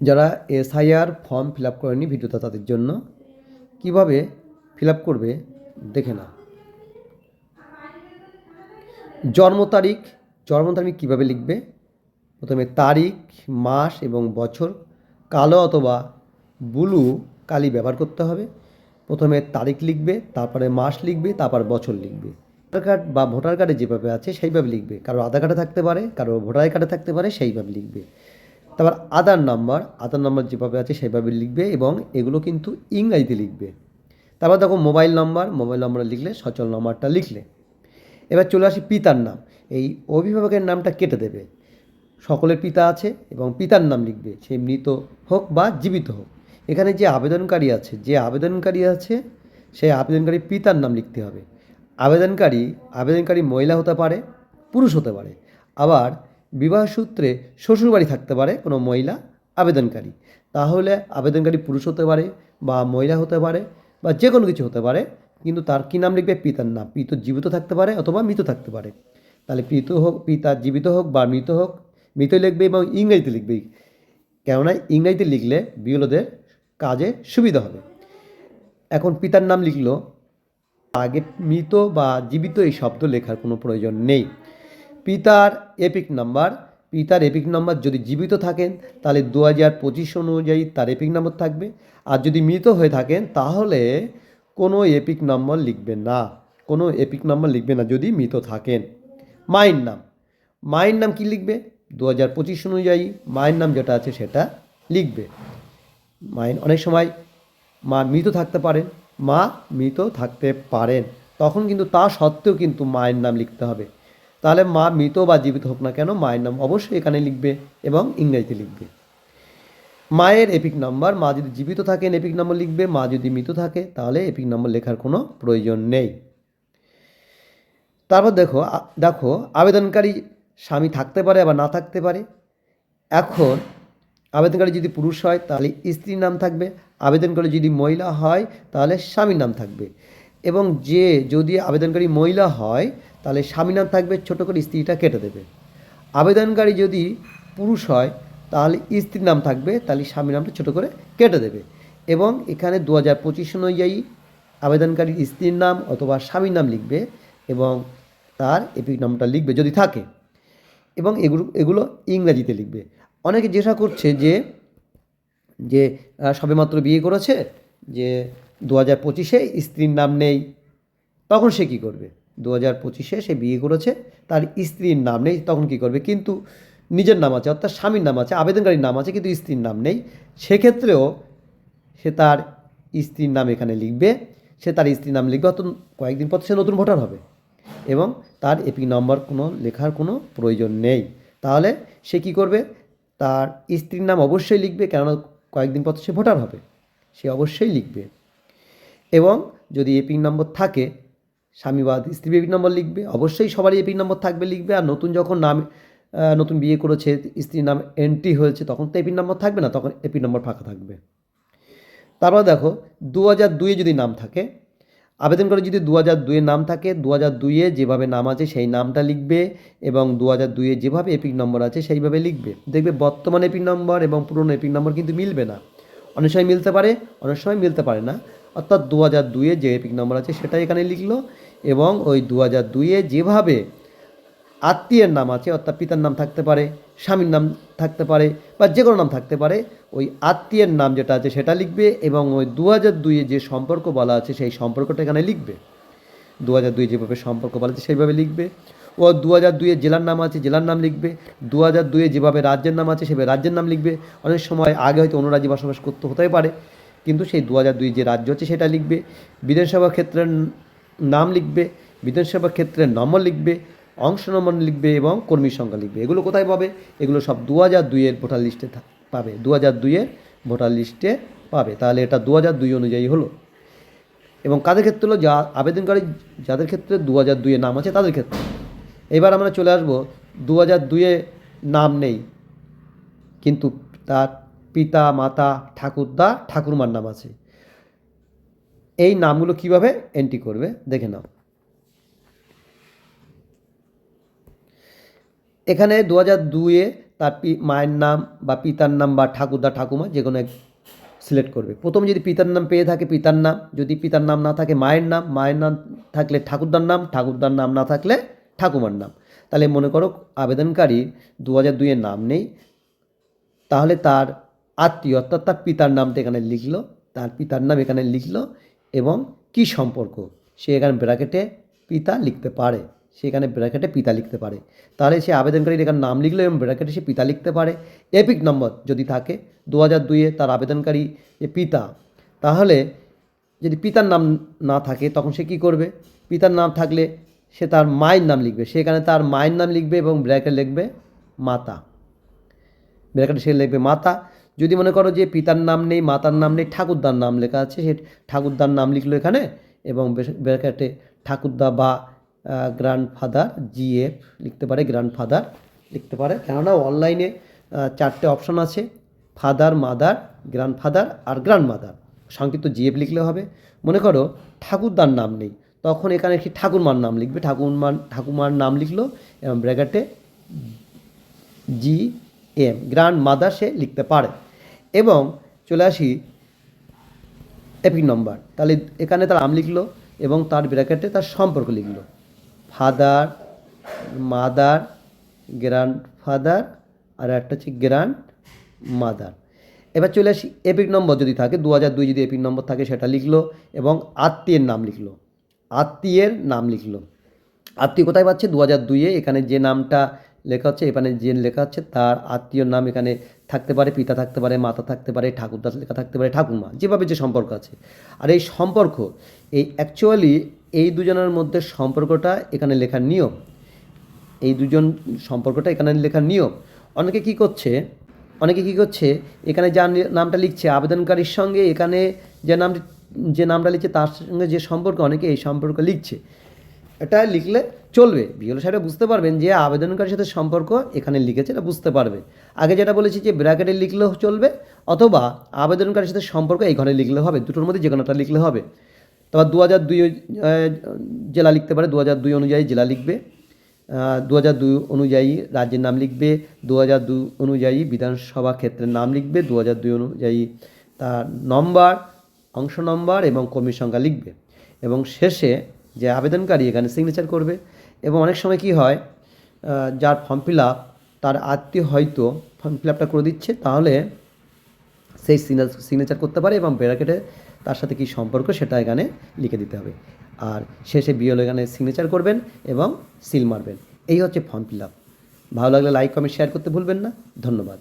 যারা SIR form fill up করেনি ভিডিওটা তাদের জন্য, কীভাবে ফিল আপ করবে দেখে না জন্ম তারিখ জন্ম তারিখ কীভাবে লিখবে? প্রথমে তারিখ, মাস এবং বছর, কালো অথবা ব্লু কালি ব্যবহার করতে হবে। প্রথমে তারিখ লিখবে, তারপরে মাস লিখবে, তারপর বছর লিখবে। আধার কার্ড বা ভোটার কার্ডে যেভাবে আছে সেইভাবে লিখবে। কারও আধার কার্ডে থাকতে পারে, কারও ভোটার কার্ডে থাকতে পারে সেইভাবে লিখবে। তারপর আদার নাম্বার আধার নাম্বার যেভাবে আছে সেভাবে লিখবে এবং এগুলো কিন্তু ইংরাজিতে লিখবে। তারপর দেখো মোবাইল নাম্বার মোবাইল নাম্বার লিখলে সচল নাম্বারটা লিখলে। এবার চলে আসি পিতার নাম। এই অভিভাবকের নামটা কেটে দেবে। সকলের পিতা আছে এবং পিতার নাম লিখবে। সে মৃত হোক বা জীবিত হোক। এখানে যে আবেদনকারী আছে, যে আবেদনকারী আছে সেই আবেদনকারী পিতার নাম লিখতে হবে। আবেদনকারী আবেদনকারী মহিলা হতে পারে, পুরুষ হতে পারে। আবার বিবাহ সূত্রে শ্বশুরবাড়ি থাকতে পারে কোনো মহিলা আবেদনকারী। তাহলে আবেদনকারী পুরুষ হতে পারে বা মহিলা হতে পারে বা যে কোনো কিছু হতে পারে, কিন্তু তার কী নাম লিখবে? পিতার নাম। পিত জীবিত থাকতে পারে অথবা মৃত থাকতে পারে। তাহলে পিত হোক, পিতা জীবিত হোক বা মৃত হোক, মৃত লিখবে এবং ইংরেজিতে লিখবে। কেননা ইংরেজিতে লিখলে বিওলোদের কাজে সুবিধা হবে। এখন পিতার নাম লিখলো, আগে মৃত বা জীবিত এই শব্দ লেখার কোনো প্রয়োজন নেই। পিতার এপিক নাম্বার পিতার এপিক নাম্বার যদি জীবিত থাকেন, তাহলে দু হাজার পঁচিশ অনুযায়ী তার এপিক নাম্বার থাকবে। আর যদি মৃত হয়ে থাকেন, তাহলে কোনো এপিক নাম্বার লিখবে না। কোনো এপিক নাম্বার লিখবে না যদি মৃত থাকেন। মায়ের নাম। মায়ের নাম কি লিখবে? দু হাজার পঁচিশ অনুযায়ী মায়ের নাম যেটা আছে সেটা লিখবে। মায়ের অনেক সময় মা মৃত থাকতে পারেন, মা মৃত থাকতে পারেন। তখন কিন্তু তা সত্ত্বেও কিন্তু মায়ের নাম লিখতে হবে। তাহলে মা মৃত বা জীবিত হোক না কেন মায়ের নাম অবশ্যই এখানে লিখবে এবং ইংরেজিতে লিখবে। মায়ের এপিক নাম্বার মা যদি জীবিত থাকেন এপিক নাম্বার লিখবে, মা যদি মৃত থাকে তাহলে এপিক নাম্বার লেখার কোনো প্রয়োজন নেই। তারপর দেখো দেখো, আবেদনকারী স্বামী থাকতে পারে আবার না থাকতে পারে। এখন আবেদনকারী যদি পুরুষ হয় তাহলে স্ত্রীর নাম থাকবে, আবেদনকারী যদি মহিলা হয় তাহলে স্বামীর নাম থাকবে। এবং যে যদি আবেদনকারী মহিলা হয় তাহলে স্বামীর নাম থাকবে, ছোটো করে স্ত্রীটা কেটে দেবে। আবেদনকারী যদি পুরুষ হয়, তাহলে স্ত্রীর নাম থাকবে, তাহলে স্বামীর নামটা ছোটো করে কেটে দেবে। এবং এখানে দু হাজার পঁচিশ অনুযায়ী আবেদনকারীর স্ত্রীর নাম অথবা স্বামীর নাম লিখবে এবং তার এপিক নামটা লিখবে যদি থাকে। এবং এগুলো এগুলো ইংরাজিতে লিখবে। অনেকে চেষ্টা করছে যে যে সবেমাত্র বিয়ে করেছে, যে দু হাজার পঁচিশে স্ত্রীর নাম নেই, তখন সে কী করবে? দু হাজার পঁচিশে সে বিয়ে করেছে, তার স্ত্রীর নাম নেই, তখন কী করবে? কিন্তু নিজের নাম আছে, অর্থাৎ স্বামীর নাম আছে, আবেদনকারীর নাম আছে, কিন্তু স্ত্রীর নাম নেই। সেক্ষেত্রেও সে তার স্ত্রীর নাম এখানে লিখবে, সে তার স্ত্রীর নাম লিখবে অত কয়েকদিন পর সে নতুন ভোটার হবে। এবং তার এপিক নাম্বার কোনো লেখার কোনো প্রয়োজন নেই। তাহলে সে কি করবে? তার স্ত্রীর নাম অবশ্যই লিখবে, কেননা কয়েকদিন পর সে ভোটার হবে। সে অবশ্যই লিখবে। এবং যদি এপিক নম্বর থাকে স্বামী বা স্ত্রী এপিক নম্বর লিখবে। অবশ্যই সবারই এপিক নম্বর থাকবে লিখবে। আর নতুন যখন নাম নতুন বিয়ে করেছে, স্ত্রীর নাম এন্ট্রি হয়েছে, তখন তো এপিক নম্বর থাকবে না, তখন এপিক নম্বর ফাঁকা থাকবে। তারপর দেখো দু হাজার দুইয়ে যদি নাম থাকে, আবেদন করে যদি দু হাজার দুইয়ে নাম থাকে দু হাজার দুইয়ে যেভাবে নাম আছে সেই নামটা লিখবে এবং দু হাজার দুইয়ে যেভাবে এপিক নম্বর আছে সেইভাবে লিখবে। দেখবে বর্তমান এপিক নম্বর এবং পুরনো এপিক নম্বর কিন্তু মিলবে না। অনেক সময় মিলতে পারে, অনেক সময় মিলতে পারে না। অর্থাৎ দু হাজার দুইয়ে যে এপিক নম্বর আছে সেটাই এখানে লিখলো এবং ওই দু হাজার দুইয়ে যেভাবে আত্মীয়ের নাম আছে, অর্থাৎ পিতার নাম থাকতে পারে, স্বামীর নাম থাকতে পারে বা যে কোনো নাম থাকতে পারে, ওই আত্মীয়ের নাম যেটা আছে সেটা লিখবে এবং ওই দু হাজার দুইয়ে যে সম্পর্ক বলা আছে সেই সম্পর্কটা এখানে লিখবে। দু হাজার দুই যেভাবে সম্পর্ক বলা আছে সেইভাবে লিখবে। ও দু হাজার দুইয়ে জেলার নাম আছে জেলার নাম লিখবে। দু হাজার দুইয়ে যেভাবে রাজ্যের নাম আছে সেভাবে রাজ্যের নাম লিখবে। অনেক সময় আগে হয়তো অন্য রাজ্যে বসবাস করতে হতেই পারে। কিন্তু সেই দু হাজার দুই যে রাজ্য আছে সেটা লিখবে, বিধানসভা ক্ষেত্রের নাম লিখবে, বিধানসভা ক্ষেত্রের নম্বর লিখবে, অংশ নম্বর লিখবে এবং কর্মী সংখ্যা লিখবে। এগুলো কোথায় পাবে? এগুলো সব দু হাজার দুইয়ের ভোটার লিস্টে পাবে। দু হাজার দুইয়ের ভোটার লিস্টে পাবে। তাহলে এটা দু হাজার দুই অনুযায়ী হলো। এবং কাদের ক্ষেত্রে হলো? যা আবেদনকারী যাদের ক্ষেত্রে দু হাজার দুইয়ে নাম আছে তাদের ক্ষেত্রে। এবার আমরা চলে আসব। দু হাজার দুইয়ে নাম নেই, কিন্তু তার পিতা, মাতা, ঠাকুরদা, ঠাকুরমার নাম আছে। এই নামগুলো কীভাবে এন্ট্রি করবে? দেখে নাও। এখানে দু হাজার দুইয়ে তার মায়ের নাম বা পিতার নাম বা ঠাকুরদা ঠাকুমা যে কোনো এক সিলেক্ট করবে। প্রথম যদি পিতার নাম পেয়ে থাকে, পিতার নাম। যদি পিতার নাম না থাকে, মায়ের নাম। মায়ের নাম থাকলে ঠাকুরদার নাম ঠাকুরদার নাম না থাকলে ঠাকুমার নাম। তাহলে মনে করো আবেদনকারী দু হাজার দুইয়ের নাম নেই। তাহলে তার আত্মীয়, অর্থাৎ তার পিতার নামটা এখানে লিখলো, তার পিতার নাম এখানে লিখলো এবং কি সম্পর্ক? সে এখানে ব্র্যাকেটে পিতা লিখতে পারে, সে এখানে ব্র্যাকেটে পিতা লিখতে পারে। তাহলে সে আবেদনকারীর এখানে নাম লিখলো এবং ব্র্যাকেটে সে পিতা লিখতে পারে। এপিক নম্বর যদি থাকে দু হাজার দুইয়ে তার আবেদনকারী যে পিতা, তাহলে যদি পিতার নাম না থাকে, তখন সে কী করবে? পিতার নাম থাকলে সে তার মায়ের নাম লিখবে। সেখানে তার মায়ের নাম লিখবে এবং ব্র্যাকেট লিখবে মাতা। ব্র্যাকেটে সে লিখবে মাতা। যদি মনে করো যে পিতার নাম নেই, মাতার নাম নেই, ঠাকুরদার নাম লেখা আছে, সে ঠাকুরদার নাম লিখলো এখানে এবং ব্র্যাকেটে ঠাকুরদা বা গ্র্যান্ডফাদার জিএফ লিখতে পারে গ্র্যান্ডফাদার লিখতে পারে। কেননা অনলাইনে চারটে অপশন আছে ফাদার মাদার গ্র্যান্ডফাদার আর গ্র্যান্ডমাদার সংক্ষিপ্ত জিএফ লিখলে হবে। মনে করো ঠাকুরদার নাম নেই, তখন এখানে একটি ঠাকুরমার নাম লিখবে। ঠাকুরমার ঠাকুমার নাম লিখলো এবং ব্র্যাকেটে জি এম গ্র্যান্ড মাদার সে লিখতে পারে। এবং চলে আসি এপিক নম্বর তাহলে এখানে তার নাম লিখলো এবং তার ব্র্যাকেটে তার সম্পর্ক লিখলো। ফাদার মাদার গ্র্যান্ড ফাদার আর একটা হচ্ছে গ্র্যান্ড মাদার এবার চলে আসি এপিক নম্বর যদি থাকে দু হাজার দুই যদি এপিক নম্বর থাকে সেটা লিখলো এবং আত্মীয়ের নাম লিখলো। আত্মীয়ের নাম লিখলো। আত্মীয় কোথায় পাচ্ছে? দু হাজার দুইয়ে। এখানে যে নামটা লেখা হচ্ছে, এখানে যে লেখা হচ্ছে তার আত্মীয়র নাম এখানে থাকতে পারে, পিতা থাকতে পারে, মাতা থাকতে পারে, ঠাকুরদাস লেখা থাকতে পারে, ঠাকুরমা, যেভাবে যে সম্পর্ক আছে। আর এই সম্পর্ক, এই অ্যাকচুয়ালি এই দুজনের মধ্যে সম্পর্কটা এখানে লেখার নিয়ম। এই দুজন সম্পর্কটা এখানে লেখার নিয়ম। অনেকে কি করছে, অনেকে কি করছে, এখানে যার নামটা লিখছে, আবেদনকারীর সঙ্গে এখানে যে নাম যে নামটা লিখছে তার সঙ্গে যে সম্পর্ক, অনেকে এই সম্পর্ক লিখছে। এটা লিখলে চলবে। বিএল সাহেব বুঝতে পারবেন যে আবেদনকারীর সাথে সম্পর্ক এখানে লিখেছে, এটা বুঝতে পারবে। আগে যেটা বলেছি যে ব্র্যাকেটে লিখলেও চলবে, অথবা আবেদনকারীর সাথে সম্পর্ক এই ঘরে লিখলে হবে, দুটোর মধ্যে যে কোনোটা লিখলে হবে। তারপর দু হাজার দুই জেলা লিখতে পারে দু হাজার দুই অনুযায়ী জেলা লিখবে দু হাজার দুই অনুযায়ী রাজ্যের নাম লিখবে দু হাজার দুই অনুযায়ী বিধানসভা ক্ষেত্রের নাম লিখবে দু হাজার দুই অনুযায়ী তার নম্বর, অংশ নম্বর এবং কর্মী সংখ্যা লিখবে। এবং শেষে যে আবেদনকারী এখানে সিগনেচার করবে এবং অনেক সময় কি হয় যার ফর্ম ফিল আপ তার আত্মীয় হয়তো ফর্ম ফিল আপটা করে দিচ্ছে, তাহলে সেই সিগনেচার করতে পারে এবং ব্র্যাকেটে তার সাথে কী সম্পর্ক সেটা এখানে লিখে দিতে হবে। আর শেষে বিএল এখানে সিগনেচার করবেন এবং সিল মারবেন। এই হচ্ছে ফর্ম ফিল আপ ভালো লাগলে লাইক কমেন্ট শেয়ার করতে ভুলবেন না। ধন্যবাদ।